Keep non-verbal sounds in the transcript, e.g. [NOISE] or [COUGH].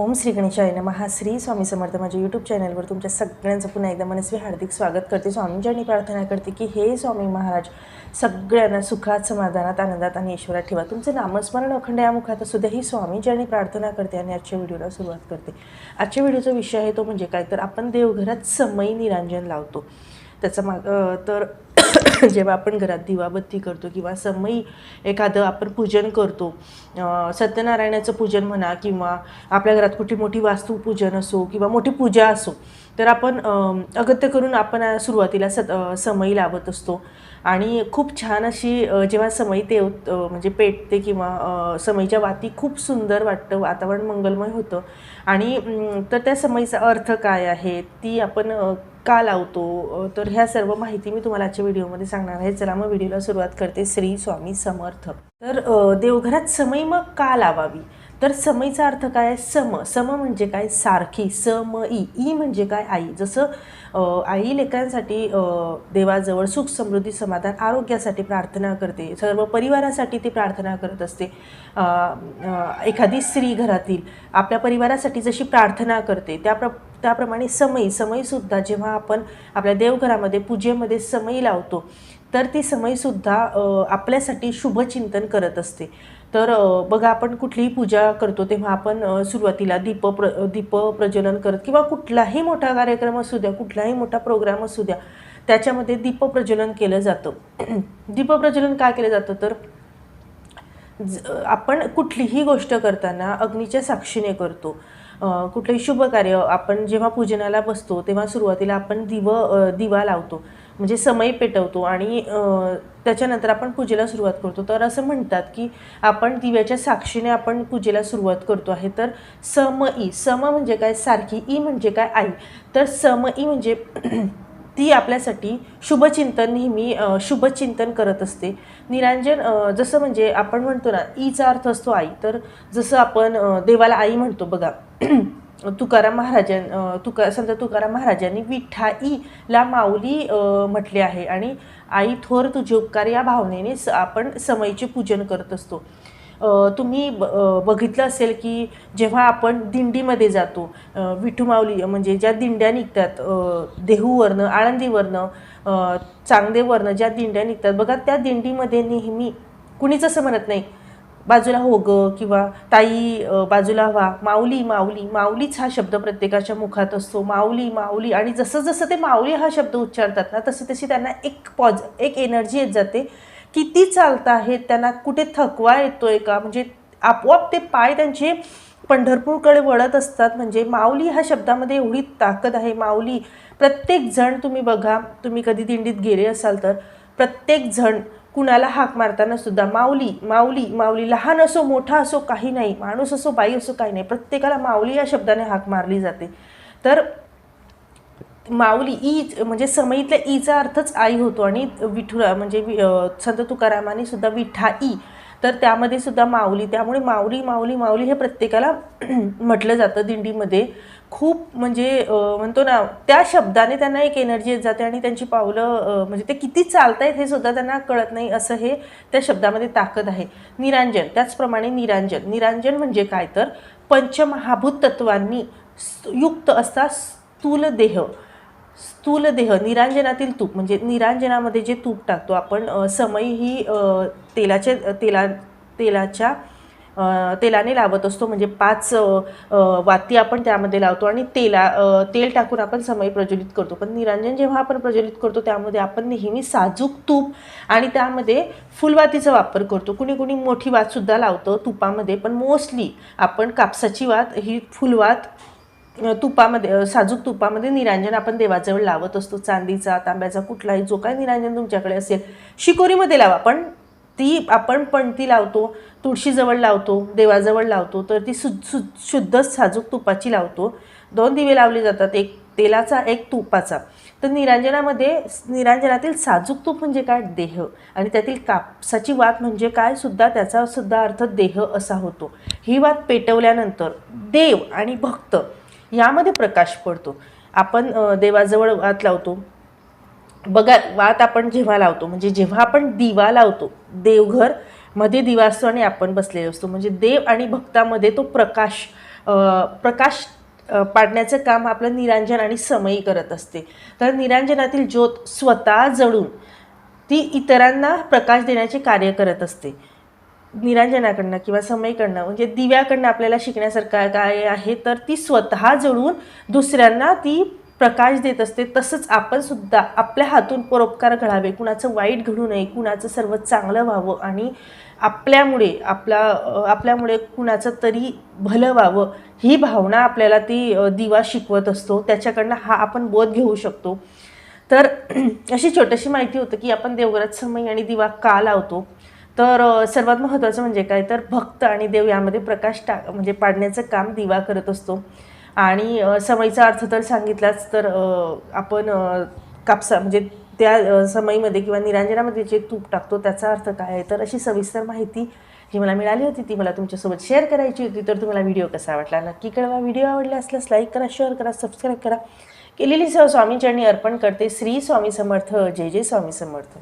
ओम श्री गणेशाय नमः. श्री स्वामी समर्थ माझ्या यूट्यूब चॅनलवर तुमच्या सगळ्यांचं पुन्हा एकदा मनस्वी हार्दिक स्वागत करते. स्वामींच्यानी प्रार्थना करते की हे स्वामी महाराज सगळ्यांना सुखात समाधानात आनंदात आणि ईश्वरात ठेवा. तुमचं नामस्मरण अखंड या मुखात असू द्या ही स्वामींच्यानी प्रार्थना करते आणि आजच्या व्हिडिओला सुरुवात करते. आजच्या व्हिडिओचा विषय आहे तो म्हणजे काय? तर आपण देवघरात समयी निरांजन लावतो. त्याचा माग तर [COUGHS] जेव्हा आपण घरात दिवाबत्ती करतो किंवा समयी एखादं आपण पूजन करतो सत्यनारायणाचं पूजन म्हणा किंवा आपल्या घरात कुठली मोठी वास्तुपूजन असो किंवा मोठी पूजा असो तर आपण अगत्य करून आपण सुरुवातीला स समई लावत असतो. आणि खूप छान अशी जेव्हा समई ते म्हणजे पेटते किंवा समईच्या वाती खूप सुंदर वाटतं वातावरण मंगलमय होतं. आणि तर त्या समईचा अर्थ काय आहे ती आपण का लावतो? तर ह्या सर्व माहिती मी तुम्हाला आजच्या व्हिडिओमध्ये सांगणार आहे. चला मग व्हिडिओला सुरुवात करते. श्री स्वामी समर्थ. तर देवघरात समई मग का लावावी? तर समईचा अर्थ काय सम. सम म्हणजे काय? सारखी. सम ई ई म्हणजे काय? आई. जसं आई लेकरांसाठी देवाजवळ सुख समृद्धी समाधान आरोग्यासाठी प्रार्थना करते. सर्व परिवारासाठी ती प्रार्थना करत असते. एखादी स्त्री घरातील आपल्या परिवारासाठी जशी प्रार्थना करते त्या प्र त्याप्रमाणे समयी समयीसुद्धा जेव्हा आपण आपल्या देवघरामध्ये पूजेमध्ये समयी लावतो तर ती समयीसुद्धा आपल्यासाठी शुभचिंतन करत असते. तर बघा आपण कुठलीही पूजा करतो तेव्हा आपण सुरुवातीला दीप प्र दीप प्रज्वलन करत किंवा कुठलाही मोठा कार्यक्रम असू द्या कुठलाही मोठा प्रोग्राम असू द्या त्याच्यामध्ये दीप प्रज्वलन केलं जातं. [CLEARS THROAT] दीप प्रज्वलन का केलं जातं? तर ज- आपण कुठलीही गोष्ट करताना अग्नीच्या साक्षीने करतो. कुठलंही शुभ कार्य आपण जेव्हा पूजनाला बसतो तेव्हा सुरुवातीला आपण दिव दिवा लावतो. म्हणजे समय पेटवतो आणि त्याच्यानंतर आपण पूजेला सुरुवात करतो. तर असं म्हणतात की आपण दिव्याच्या साक्षीने आपण पूजेला सुरुवात करतो आहे. तर सम ई सम म्हणजे काय? सारखी ई म्हणजे काय? आई. तर सम ई म्हणजे [CLEARS THROAT] ती आपल्यासाठी शुभचिंतन नेहमी शुभचिंतन करत असते. निरांजन जसं म्हणजे आपण म्हणतो ना ईचा अर्थ असतो आई. तर जसं आपण देवाला आई म्हणतो बघा. [CLEARS THROAT] तुकाराम महाराजां तुका संत तुकाराम महाराजांनी विठाईला ला माऊली म्हटले आहे. आणि आई थोर तुझे उपकार या भावनेने स- आपण समईचे पूजन करत असतो. तुम्ही ब- बघितलं असेल की जेव्हा आपण दिंडीमध्ये जातो विठू माऊली म्हणजे ज्या दिंड्या निघतात देहूवरनं आळंदीवरनं चांगदेवरनं ज्या दिंड्या निघतात बघा त्या दिंडीमध्ये नेहमी कुणीच असं म्हणत नाही बाजूला हो ग किंवा ताई बाजूला व्हा. माऊली माऊली. माऊलीच हा शब्द प्रत्येकाच्या मुखात असतो. माऊली माऊली. आणि जसं जसं ते माऊली हा शब्द उच्चारतात ना तसं तशी त्यांना एक पॉज एक एनर्जी येत जाते. किती चालत आहेत त्यांना कुठे थकवा येतोय का? म्हणजे आपोआप ते पाय त्यांचे पंढरपूरकडे वळत असतात. म्हणजे माऊली ह्या शब्दामध्ये एवढी ताकद आहे. माऊली प्रत्येक जण तुम्ही बघा तुम्ही कधी दिंडीत गेले असाल तर प्रत्येक जण कुणाला हाक मारताना सुद्धा माऊली माऊली माऊली लहान असो मोठा असो काही नाही माणूस असो बाई असो काही नाही प्रत्येकाला माऊली या शब्दाने हाक मारली जाते. तर माऊली ई म्हणजे समईतल्या ईचा अर्थच आई होतो आणि विठुरा म्हणजे वि- संत तुकारामाने सुद्धा विठा ई तर त्यामध्ये सुद्धा माऊली त्यामुळे माऊली माऊली माऊली हे प्रत्येकाला [CLEARS THROAT] म्हटलं जातं दिंडीमध्ये. खूप म्हणजे म्हणतो ना त्या शब्दाने त्यांना एक एनर्जी येत जाते आणि त्यांची पावलं म्हणजे ते किती चालत आहेत हे सुद्धा त्यांना कळत नाही असं हे त्या शब्दामध्ये ताकद आहे. निरांजन त्याचप्रमाणे निरांजन. निरांजन म्हणजे काय? तर पंचमहाभूत तत्वांनी युक्त असा स्थूल देह. स्थूल देह निरांजनातील तूप म्हणजे निरांजनामध्ये जे तूप टाकतो आपण समई ही तेलाच्या तेलाचे तेला तेलाच्या तेलाने लावत असतो. म्हणजे पाच वाती आपण त्यामध्ये लावतो आणि तेला तेल टाकून आपण समय प्रज्वलित करतो. पण निरांजन जेव्हा आपण प्रज्वलित करतो त्यामध्ये आपण नेहमी साजूक तूप आणि त्यामध्ये फुलवातीचा वापर करतो. कुणी कुणी मोठी वातसुद्धा लावतं तुपामध्ये पण मोस्टली आपण कापसाची वात ही फुलवात तुपामध्ये साजूक तुपामध्ये निरांजन आपण देवाजवळ लावत असतो. चांदीचा तांब्याचा कुठलाही जो काही निरांजन तुमच्याकडे असेल शिकोरीमध्ये लावा. पण ती आपण पणती लावतो तुळशीजवळ लावतो देवाजवळ लावतो तर ती सु सु शुद्ध साजूक तुपाची लावतो. दोन दिवे लावले जातात एक तेलाचा एक तुपाचा. तर निरांजनामध्ये निरांजनातील साजूक तूप म्हणजे काय? देह. आणि त्यातील कापसाची वात म्हणजे काय? सुद्धा त्याचा सुद्धा अर्थ देह असा होतो. ही वात पेटवल्यानंतर देव आणि भक्त यामध्ये प्रकाश पडतो. आपण देवाजवळ वात लावतो. बघा वात आपण जेव्हा लावतो म्हणजे जेव्हा आपण दिवा लावतो देवघरमध्ये दिवा असतो आणि आपण बसलेलो असतो. म्हणजे देव आणि भक्तामध्ये तो प्रकाश प्रकाश पाडण्याचं काम आपलं निरांजन आणि समयी करत असते. तर निरांजनातील ज्योत स्वतः जळून ती इतरांना प्रकाश देण्याचे कार्य करत असते. निरांजनाकडनं किंवा समयकडनं म्हणजे दिव्याकडनं आपल्याला शिकण्यासारखं काय आहे तर ती स्वतः जळून दुसऱ्यांना ती प्रकाश देत असते. तसंच आपण सुद्धा आपल्या हातून परोपकार घडावे कुणाचं वाईट घडू नये कुणाचं सर्व चांगलं व्हावं आणि आपल्यामुळे आपला आपल्यामुळे कुणाचं तरी भलं व्हावं ही भावना आपल्याला ती दिवा शिकवत असतो. त्याच्याकडनं हा आपण बोध घेऊ शकतो. तर [CLEARS THROAT] अशी छोटीशी माहिती होतं की आपण देवघरात समय आणि दिवा का लावतो? तर सर्वात महत्त्वाचं म्हणजे काय? तर भक्त आणि देव यामध्ये प्रकाश टा म्हणजे पाडण्याचं काम दिवा करत असतो. आणि समयीचा अर्थ तर सांगितलाच तर आपण कापसा म्हणजे त्या समयीमध्ये किंवा निरांजनामध्ये जे तूप टाकतो त्याचा अर्थ काय आहे? तर अशी सविस्तर माहिती जी मला मिळाली होती ती मला तुमच्यासोबत शेअर करायची होती. तर तुम्हाला व्हिडिओ कसा वाटला? नक्की कळवा. व्हिडिओ आवडला असल्यास लाईक करा शेअर करा सबस्क्राईब करा. केलेली सह स्वामी अर्पण करते श्री स्वामी समर्थ. जय जय स्वामी समर्थ.